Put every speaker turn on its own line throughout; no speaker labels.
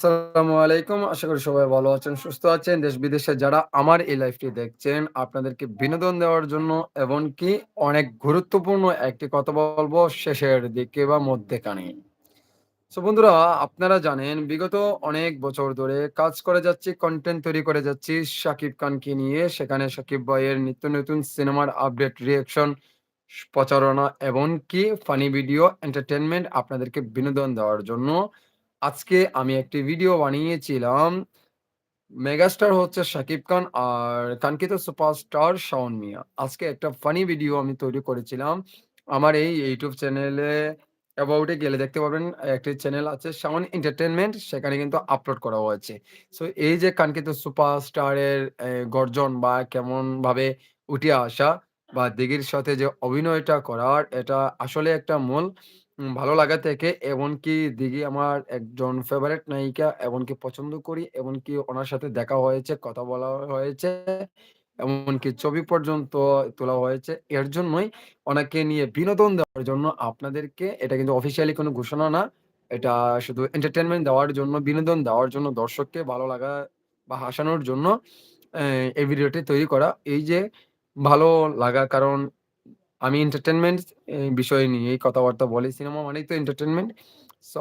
আসসালামু আলাইকুম। আশা করি সবাই ভালো আছেন, সুস্থ আছেন। দেশ-বিদেশে যারা আমার এই দেখছেন, আপনাদেরকে বিনোদন দেওয়ার জন্য এমনকি অনেক গুরুত্বপূর্ণ একটি কথা বলব শেষের দিকে বা। সো বন্ধুরা, আপনারা জানেন বিগত অনেক বছর ধরে কাজ করে যাচ্ছি, কন্টেন্ট তৈরি করে যাচ্ছি শাকিব খানকে নিয়ে। সেখানে শাকিব ভাইয়ের নিত্য নতুন সিনেমার আপডেট, রিঅ্যাকশন, প্রচারণা এবং কি ফানি ভিডিও, এন্টারটেনমেন্ট আপনাদেরকে বিনোদন দেওয়ার জন্য আজকে আমি একটি ভিডিও বানিয়েছিলাম। মেগাস্টার হচ্ছে শাকিব খান আর কাঙ্ক্ষিত সুপারস্টার শাওন মিয়া। আজকে একটা ফানি ভিডিও আমি তৈরি করেছিলাম। আমার এই ইউটিউব চ্যানেলে অ্যাবাউট গেলে দেখতে পাবেন একটি চ্যানেল আছে শাওন এন্টারটেনমেন্ট সেখানে কিন্তু আপলোড করা হয়েছে। সো এই যে কাঙ্ক্ষিত সুপারস্টারের গর্জন বা কেমনভাবে উঠে আসা বা দিঘির সাথে যে অভিনয়টা করার, এটা আসলে একটা মূল ভালো লাগা থেকে এমনকি দিঘি আমার একজন ফেভারাইট নায়িকা এমনকি পছন্দ করি। এমনকি উনার সাথে দেখা হয়েছে, কথা বলা হয়েছে। এমনকি ছবি পর্যন্ত তোলা হয়েছে। এর জন্যই ওনাকে নিয়ে বিনোদন দেওয়ার জন্য আপনাদেরকে এটা কিন্তু অফিসিয়ালি কোনো ঘোষণা না। এটা শুধু এন্টারটেইনমেন্ট দেওয়ার জন্য, বিনোদন দেওয়ার জন্য, দর্শককে ভালো লাগা বা হাসানোর জন্য এই ভিডিওটি তৈরি করা। এই যে ভালো লাগা কারণ আমি এন্টারটেনমেন্ট বিষয় নিয়েই কথাবার্তা বলি। সিনেমা মানেই তো entertainment so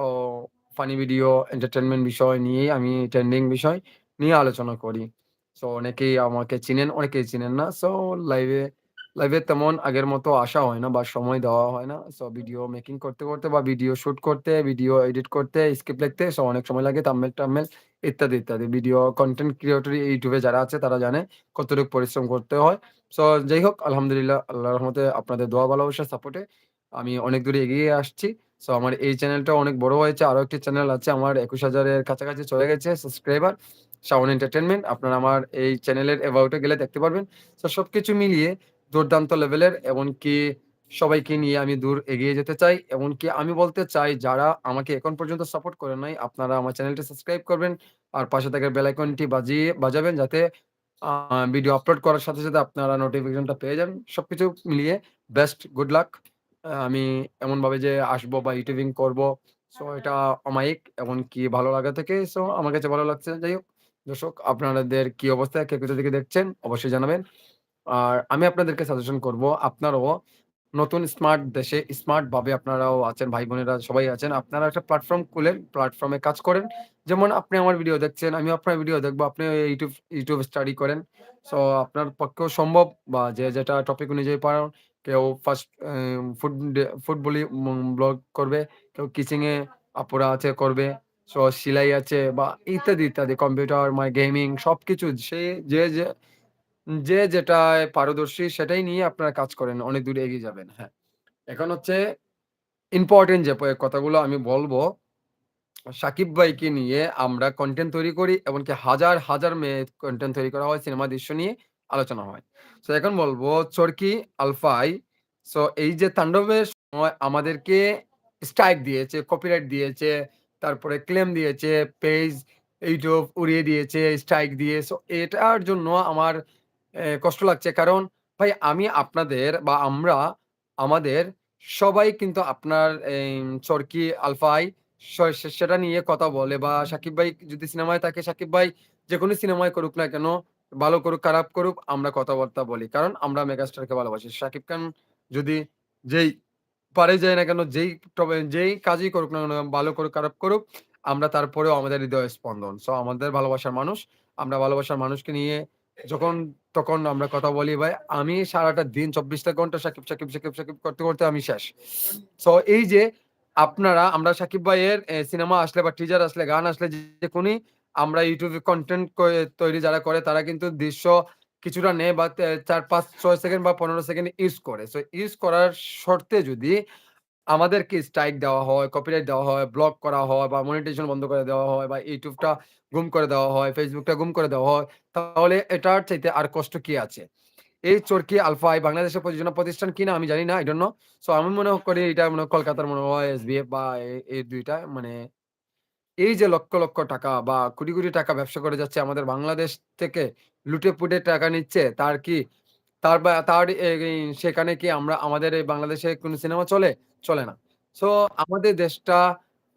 funny video, entertainment বিষয় নিয়েই আমি ট্রেন্ডিং বিষয় নিয়ে আলোচনা করি। সো অনেকেই আমাকে চিনেন, অনেকেই চিনেন না। সো লাইভে লাইভে তেমন আগের মতো আসা হয় না বা সময় দেওয়া হয় না। সো ভিডিও মেকিং করতে, করতে বা ভিডিও শুট করতে, ভিডিও এডিট করতে, স্ক্রিপ্ট লিখতে সো অনেক সময় লাগে। থাম্বনেল-টাম্বনেল ইত্যাদি, ইত্যাদি। ভিডিও কন্টেন্ট ক্রিয়েটর ইউটিউবে যারা আছে তারা জানে কতটুকু পরিশ্রম করতে হয়। সো যাই হোক আলহামদুলিল্লাহ আল্লাহ রহমতে আপনাদের দোয়া ভালোবাসার সাপোর্টে আমি অনেক দূরে এগিয়ে আসছি। সো আমার এই চ্যানেলটা অনেক বড় হয়েছে। আরও একটি চ্যানেল আছে আমার একুশ হাজারের কাছাকাছি চলে গেছে সাবস্ক্রাইবার। শাওন এন্টারটেনমেন্ট আপনারা আমার এই চ্যানেলের অ্যাবাউট গেলে দেখতে পারবেন। সো সবকিছু মিলিয়ে দুর্দান্ত লেভেলের এমনকি সবাইকে নিয়ে আমি দূর এগিয়ে যেতে চাই। এমনকি আমি বলতে চাই যারা আমাকে এখন পর্যন্ত সাপোর্ট করে নাই, আপনারা আমার চ্যানেলটি সাবস্ক্রাইব করবেন। আর পাশে থাকা বেল আইকনটি বাজিয়ে বাজাবেন যাতে ভিডিও আপলোড করার সাথে, সাথে আপনারা নোটিফিকেশনটা পেয়ে যান। সবকিছু মিলিয়ে বেস্ট গুড লাক। আমি এমনভাবে যে আসব বা ইউটিউবিং করব। সো এটা অমায়িক এমনকি ভালো লাগা থেকে সো আমার কাছে ভালো লাগছে। যাই হোক দর্শক আপনাদের কি অবস্থা? কে কোথা থেকে দেখছেন? অবশ্যই জানাবেন। আর আমি আপনাদেরকে সাজেশন করব আপনারাও নতুন স্মার্ট দেশে স্মার্ট ভাবে আপনারাও আছেন, ভাই-বোনেরা সবাই আছেন। আপনারা একটা প্ল্যাটফর্ম খুলেন, প্ল্যাটফর্মে কাজ করেন। যেমন আপনি আমার ভিডিও দেখছেন, আমি আপনার ভিডিও দেখব আপনি ইউটিউব ইউটিউব স্টাডি করেন। সো আপনার পক্ষেও সম্ভব বা যে যেটা টপিক অনুযায়ী পারেন। কেউ ফার্স্ট ফুড ডে ফুড বলি ব্লগ করবে, কেউ কিচিংয়ে আপুরা আছে করবে। সো সিলাই আছে বা ইত্যাদি, ইত্যাদি। কম্পিউটার, মানে গেমিং সবকিছু সে যে, যে যে যেটায় পারদর্শী সেটাই নিয়ে আপনারা কাজ করেন। অনেক দূরে এগিয়ে যাবেন। হ্যাঁ। এখন হচ্ছে ইম্পর্টেন্ট যে কথাগুলো আমি বলব সাকিব ভাইকে নিয়ে আমরা কন্টেন্ট তৈরি করি এমনকি হাজার, হাজার মেয়ে কন্টেন্ট তৈরি করা হয়, সিনেমা দৃশ্য নিয়ে আলোচনা হয়। সো এখন বলব চরকি আলফাই সো এই যে তাণ্ডবের সময় আমাদেরকে স্ট্রাইক দিয়েছে, কপিরাইট দিয়েছে, তারপরে ক্লেম দিয়েছে, পেজ ইউটিউব উড়িয়ে দিয়েছে স্ট্রাইক দিয়ে। সো এটার জন্য আমার কষ্ট লাগছে। কারণ ভাই আমি আপনাদের বা আমরা আমাদের সবাই কিন্তু আপনার এই চরকি আলফাই সেটা নিয়ে কথা বলে বা শাকিব ভাই যদি সিনেমায় থাকে, শাকিব ভাই যেকোনো সিনেমায় করুক না কেন, ভালো করুক, খারাপ করুক আমরা কথাবার্তা বলি। কারণ আমরা মেগাস্টারকে ভালোবাসি। শাকিব খান যদি যেই পারে যাই না কেন, যেই যেই কাজই করুক না কেন, ভালো করুক, খারাপ করুক, আমরা তারপরেও আমাদের হৃদয় স্পন্দন। সো আমাদের ভালোবাসার মানুষ। আমরা ভালোবাসার মানুষকে নিয়ে যখন তখন আমরা কথা বলি ভাই। আমি সারাটা দিন ২৪ টা ঘণ্টা শাকিব, শাকিব, শাকিব, শাকিব করতে, করতে আমি শেষ। সো এই যে আপনারা আমরা শাকিব ভাইয়ের সিনেমা আসলে বা টিজার আসলে, গান আসলে যেকোনই আমরা YouTube কন্টেন্ট তৈরি যারা করে তারা কিন্তু দৃশ্য কিছুটা নেয় বা চার পাঁচ ছয় সেকেন্ড বা ১৫ সেকেন্ড ইউজ করে। সো ইউজ করার শর্তে যদি আমাদেরকে স্ট্রাইক দেওয়া হয়, কপিরাইট দেওয়া হয়, ব্লক করা হয় বা মনিটাইজেশন বন্ধ করে দেওয়া হয় বা YouTube টা গুম করে দেওয়া হয়, Facebook টা গুম করে দেওয়া হয়, তাহলে এটার চাইতে আর কষ্ট কি আছে? এই চরকি আলফাই বাংলাদেশের প্রযোজনা প্রতিষ্ঠান কিনা আমি জানি না। I don't know সো আমি মনে করি এটা মনে কলকাতার মনে হয় SBF বা এই দুইটা মানে এই যে লক্ষ, লক্ষ টাকা বা কোটি, কোটি টাকা ব্যবসা করে যাচ্ছে আমাদের বাংলাদেশ থেকে লুটে-পুটে টাকা নিচ্ছে। তার কি তার সেখানে কি আমরা আমাদের এই বাংলাদেশে কোনো সিনেমা চলে? চলে না। সো আমাদের দেশটা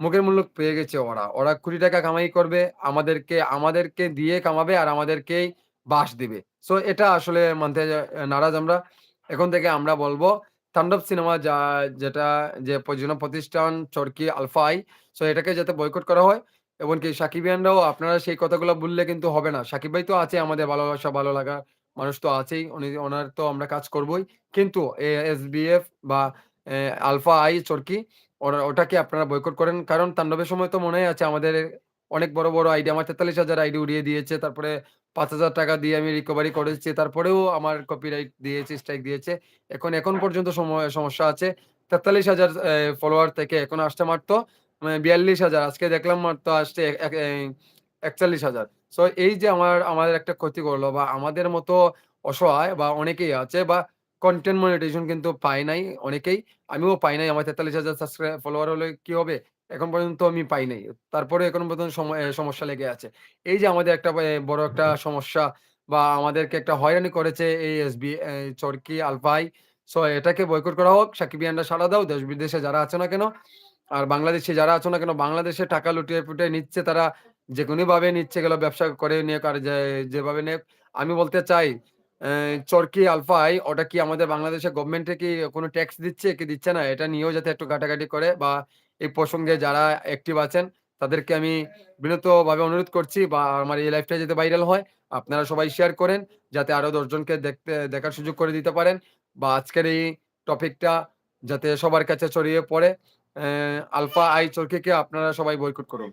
মুখের মূল্য পেয়ে গেছে ওরা। ওরা কোটি টাকা কামাই করবে, আমাদেরকে আমাদেরকে দিয়ে কামাবে আর আমাদেরকেই বাঁশ দিবে। সো এটা আসলে মানতে নারাজ আমরা। এখন থেকে আমরা বলব তাণ্ডব সিনেমা যা যেটা যে প্রযোজনা প্রতিষ্ঠান চরকি আলফা আই সো এটাকে যাতে বয়কট করা হয় এবং এমনকি সাকিবিয়ানরাও আপনারা সেই কথাগুলো বললে কিন্তু হবে না। সাকিব ভাই তো আছে আমাদের ভালোবাসা, ভালো লাগা মানুষ তো আছেই। উনি ওনার তো আমরা কাজ করবই। কিন্তু এ এসবিএফ বা আলফা আই চরকি ওরা ওটাকে আপনারা বয়কট করেন। কারণ তাণ্ডবের সময় তো মনেই আছে আমাদের অনেক বড়, বড় আইডি আমার ৪৩,০০০ আইডি উড়িয়ে দিয়েছে। তারপরে ৳৫,০০০ দিয়ে আমি রিকভারি করেছি। তারপরেও আমার কপিরাইট দিয়েছে, স্ট্রাইক দিয়েছে। এখন, এখন পর্যন্ত সমস্যা আছে। তেতাল্লিশ হাজার ফলোয়ার থেকে এখন আসছে মাত্র বিয়াল্লিশ হাজার আজকে দেখলাম মাত্র আসছে এক এ ৪১,০০০ সো এই যে আমার আমাদের একটা ক্ষতি করল বা আমাদের মতো অসহায় বা অনেকেই আছে বা কনটেন্ট মনিটাইজেশন কিন্তু পাই নাই অনেকেই। আমিও পাই নাই। আমার ৪৩,০০০ সাবস্ক্রাইব ফলোয়ার হলে কি হবে? এখন পর্যন্ত আমি পাই নাই। তারপরে এখন পর্যন্ত সমস্যা লেগে আছে। এই যে আমাদের একটা বড় একটা সমস্যা বা আমাদেরকে একটা হয়রানি করেছে এই এসবি চরকি আলফাই। সো এটাকে বয়কট করা হোক। সাকিবিয়ানরা সাড়া দাও। দেশ-বিদেশে যারা আছো না কেন? আর বাংলাদেশে যারা আছো না কেন? বাংলাদেশে টাকা লুটিয়ে-পুটিয়ে নিচ্ছে তারা যেকোনোভাবে নিচ্ছে এগুলো ব্যবসা করে নিয়ে আর যে যেভাবে নেক। আমি বলতে চাই চরকি আলফাই, ওটা কি আমাদের বাংলাদেশে গভর্নমেন্টে কি কোনো ট্যাক্স দিচ্ছে কি দিচ্ছে না? এটা নিয়েও যাতে একটু ঘাটাঘাটি করে বা এই প্রসঙ্গে যারা অ্যাক্টিভ আছেন, তাদেরকে আমি বিনতভাবে অনুরোধ করছি বা আমার এই লাইভটা যাতে ভাইরাল হয়। আপনারা সবাই শেয়ার করেন, যাতে আরও দশজনকে দেখতে, দেখার সুযোগ করে দিতে পারেন বা আজকের এই টপিকটা যাতে সবার কাছে ছড়িয়ে পড়ে। আলফা আই চরকিকে আপনারা সবাই বয়কট করুন।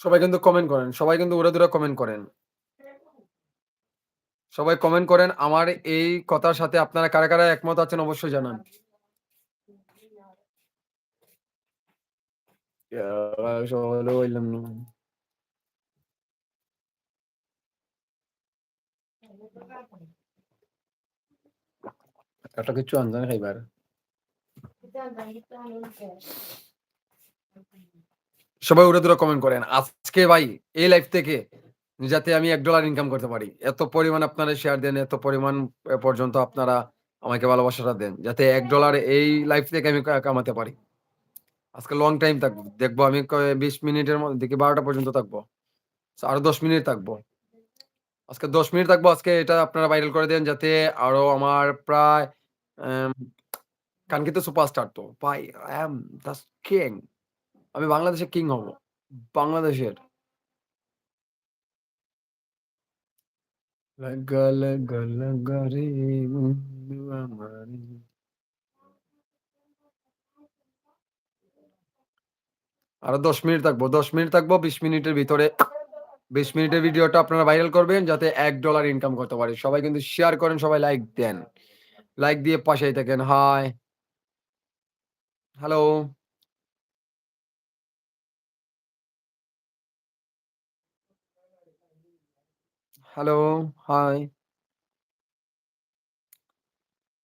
সবাই কিন্তু কমেন্ট করেন। সবাই কিন্তু উড়ে দূরে কমেন্ট করেন। সবাই কমেন্ট করেন। আমার এই কথার সাথে আপনারা কারা, কারা একমত আছেন অবশ্যই জানান। একটা কিচ্ছু আনছে খাইবার। সবাই উড়াধুরা কমেন্ট করেন। আজকে ভাই এই লাইভ থেকে যাতে আমি $১ ইনকাম করতে পারি। এত পরিমাণ আপনারা শেয়ার দেন, এত পরিমাণ পর্যন্ত আপনারা আমাকে ভালোবাসাটা দেন। যাতে $১ এই লাইভ থেকে আমি কামাতে পারি। আজকে লং টাইম থাকব। দেখব আমি বিশ মিনিটের মধ্যে দেখি ১২টা পর্যন্ত থাকব। আরও ১০ মিনিট থাকব। আজকে ১০ মিনিট থাকব। আজকে এটা আপনারা ভাইরাল করে দেন যাতে আরও আমার প্রায় কাঙ্ক্ষিত সুপারস্টার তো ভাই I am the king আমি বাংলাদেশের কিং হব। বাংলাদেশের। আরও ১০ মিনিট থাকব। ১০ মিনিট থাকব। ২০ মিনিটের ভিতরে ২০ মিনিটের ভিডিওটা আপনারা ভাইরাল করবেন যাতে এক ডলার ইনকাম করতে পারি। সবাই কিন্তু শেয়ার করেন, সবাই লাইক দেন। লাইক দিয়ে পাশেই থাকেন। হাই। হ্যালো। Hello, hi.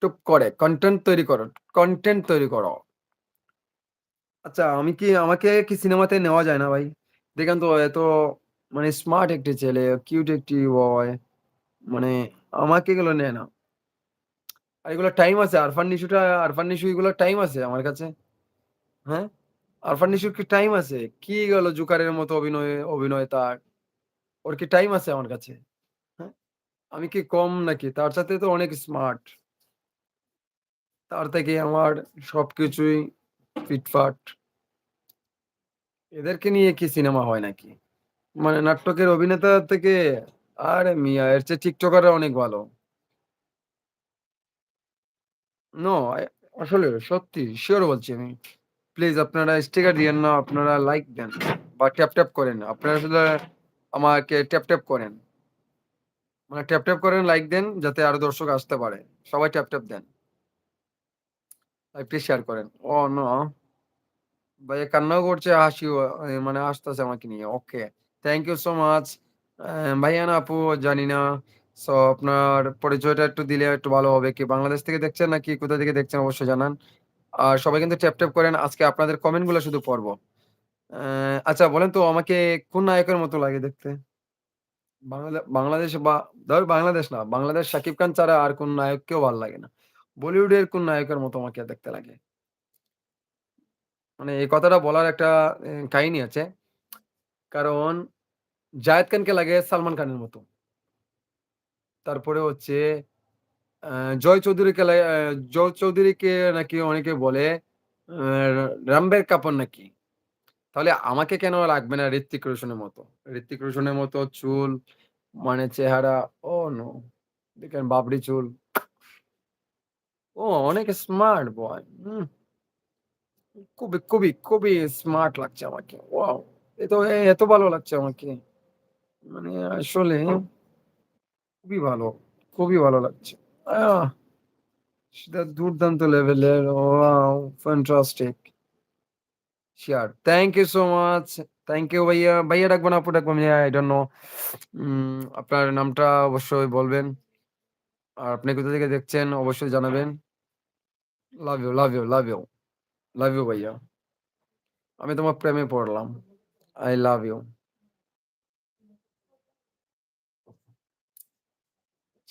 টুক করে কনটেন্ট তৈরি করো, কন্টেন্ট তৈরি করো। আচ্ছা আমি কি আমাকে কি সিনেমাতে নেওয়া যায় না ভাই? দেখেন তো এত মানে স্মার্ট একটি ছেলে, কিউট একটি বয়। মানে আমাকে এগুলো নেয় না। আর এগুলো টাইম আছে। আরফান নিশোটা, আরফান নিশো এগুলোর টাইম আছে আমার কাছে। হ্যাঁ? আরফান নিশোর কি টাইম আছে? কি গেল জোকারের মতো অভিনয় অভিনয় তার। ওর কি টাইম আছে আমার কাছে? হ্যাঁ? আমি কি কম নাকি? তার সাথে তো অনেক স্মার্ট। তার থেকে আমার সবকিছুই ফিটফাট। এদেরকে নিয়ে কি সিনেমা হয় নাকি? মানে নাটকের অভিনেতা থেকে, আর মিয়া, এর চেয়ে টিকটকাররা অনেক ভালো। নো আসলে সত্যি শিওর বলছি আমি। প্লিজ আপনারা স্টিকার দিয়েন না, আপনারা লাইক দেন বা ট্যাপ, ট্যাপ করেন। আপনারা শুধু আমাকে ট্যাপ, ট্যাপ করেন। মানে ট্যাপ, ট্যাপ করেন, লাইক দেন যাতে আরও দর্শক আসতে পারে। সবাই ট্যাপ, ট্যাপ দেন। লাইভটি শেয়ার করেন। ও নো! ভাইয়া কান্নাও করছে, হাসিও মানে আসতেছে আমাকে নিয়ে। Okay. Thank you so much. ভাইয়া না আপু জানি না। সো আপনার পরিচয়টা একটু দিলে একটু ভালো হবে। কি বাংলাদেশ থেকে দেখছেন নাকি কোথা থেকে দেখছেন অবশ্যই জানান। আর সবাই কিন্তু ট্যাপ, ট্যাপ করেন। আজকে আপনাদের কমেন্টগুলা শুধু পড়ব। আচ্ছা বলেন তো আমাকে কোন নায়কের মতো লাগে দেখতে? বাংলাদেশ বা ধর বাংলাদেশ না। বাংলাদেশ শাকিব খান ছাড়া আর কোন নায়ককেও ভালো লাগে না। বলিউডের কোন নায়কের মতো আমাকে দেখতে লাগে? মানে এই কথাটা বলার একটা কাহিনী আছে। কারণ জায়েদ খানকে লাগে সালমান খানের মতো। তারপরে হচ্ছে জয় চৌধুরীকে জয় চৌধুরীকে নাকি অনেকে বলে রামবীর কাপুর নাকি। তাহলে আমাকে কেন লাগবে না ঋত্বিক রোশনের মতো? ঋত্বিক রোশনের মতো চুল, মানে চেহারা ও নো! দেখেন বাবরি চুল। ও অনেক স্মার্ট বয়। হুম। খুবই, খুবই, খুবই স্মার্ট লাগছে আমাকে। ওয়াও! এ তো এত ভালো লাগছে আমাকে। মানে আসলে খুবই ভালো, খুবই ভালো লাগছে। সেটা দুর্দান্ত লেভেলের wow! Fantastic. Sure. Thank you so much. Thank you ভাইয়া। ভাইয়া ডাকবো না আপু ডাকবো আমি আই ডোন্ট নো। আপনার নামটা অবশ্যই বলবেন। আর আপনি কোথা থেকে দেখছেন অবশ্যই জানাবেন। Love you, love you, love you. Love you ভাইয়া। আমি তোমার প্রেমে পড়লাম। I love you.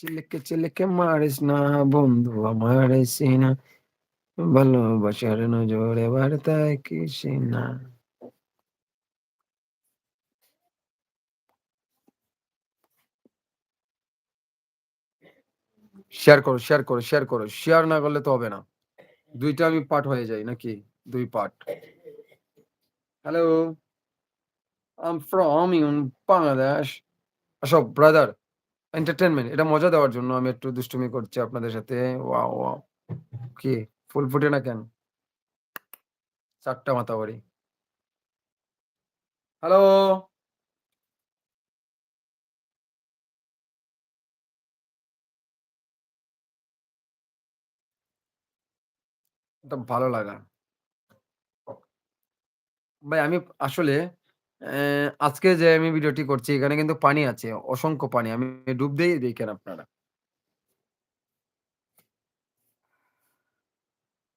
চিলিকে, চিলিকে মারিস না বন্ধু আমার সিনা। ভালোবাসার নজরে বার্তায় কি সিনা। শেয়ার করো, শেয়ার করো, শেয়ার করো। শেয়ার না করলে তো হবে না। দুইটা আমি পার্ট হয়ে যাই নাকি? দুই part. Hello. I'm from in Bangladesh. আসো ব্রাদার এন্টারটেইনমেন্ট এটা মজা দেওয়ার জন্য আমি একটু দুষ্টুমি করছি আপনাদের সাথে। Wow, wow! কি ফুল ফুটে না কেন? চারটা মাথা বাড়ি হ্যালো। ভালো লাগা। ভাই আমি আসলে আজকে যে আমি ভিডিওটি করছি এখানে কিন্তু পানি আছে। অসংখ্য পানি। আমি ডুব দেই দেখেন আপনারা।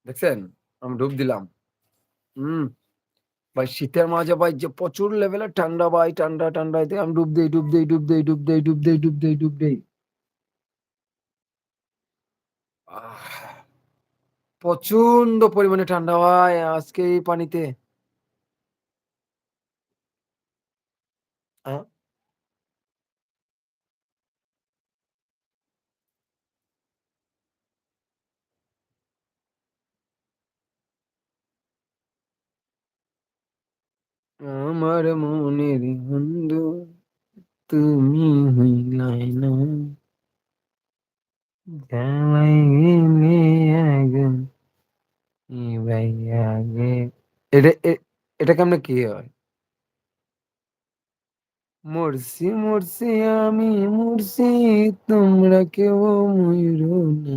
দেখছেন? আমি ডুব দিলাম। হুম। ভাই শীতের মাঝে ভাই যে প্রচুর লেভেলের ঠান্ডা ভাই ঠান্ডা, ঠান্ডা আমি ডুব দেই, ডুব দেই, ডুব দেই, ডুব দেই, ডুব দেই, ডুব দেই, ডুব দেই। আহ! প্রচণ্ড পরিমাণে ঠান্ডা ভাই আজকে এই পানিতে। আ আমার মনের বন্ধু, তুমি হইলাই না। জ্বালাই গেলে আগুন নিভাইয়া গে এটা এটা কেমনে কি হয়? মরছি, মরছি আমি মরছি তোমরা কেউ ময়ূর না।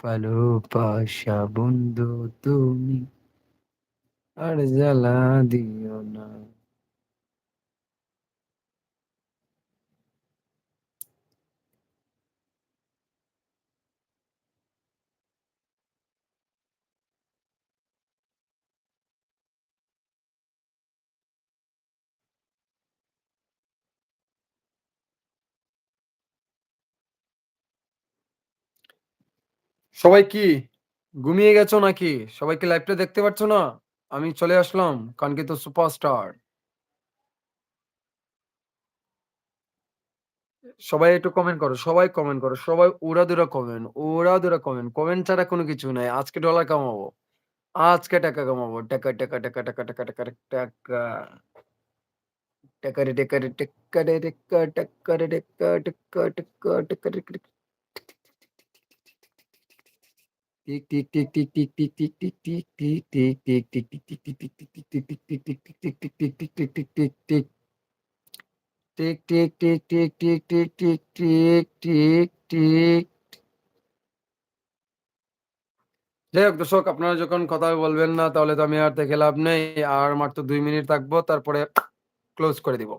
ভালোবাসা বন্ধু তুমি আর জ্বালা দিও না। সবাই কি ঘুমিয়ে গেছো নাকি? সবাই কি লাইভটা দেখতে পাচ্ছ না? আমি চলে আসলাম কাঙ্ক্ষিত সুপারস্টার। সবাই একটু কমেন্ট করো, সবাই কমেন্ট করো। সবাই ওরা দুরা কমেন্ট, ওরা দুরা কমেন্ট। কমেন্ট ছাড়া কোনো কিছু নাই। আজকে ডলার কামাবো। আজকে টাকা কামাবো। টাকা, টাকা, টাকা, টাকা, টাকা, টাকা, টাকা। টাকারে টেকারে টেক্কারে টেক্কা টেক্কারে টেক্কা টেক্কা টেক্কা টেক্কা টেক্কা টেক টিক টিক টিক যাই হোক দর্শক আপনারা যখন কথা বলবেন না তাহলে তো আমি আর দেখে লাভ নেই। আর মাত্র দুই মিনিট থাকব তারপরে ক্লোজ করে দিব।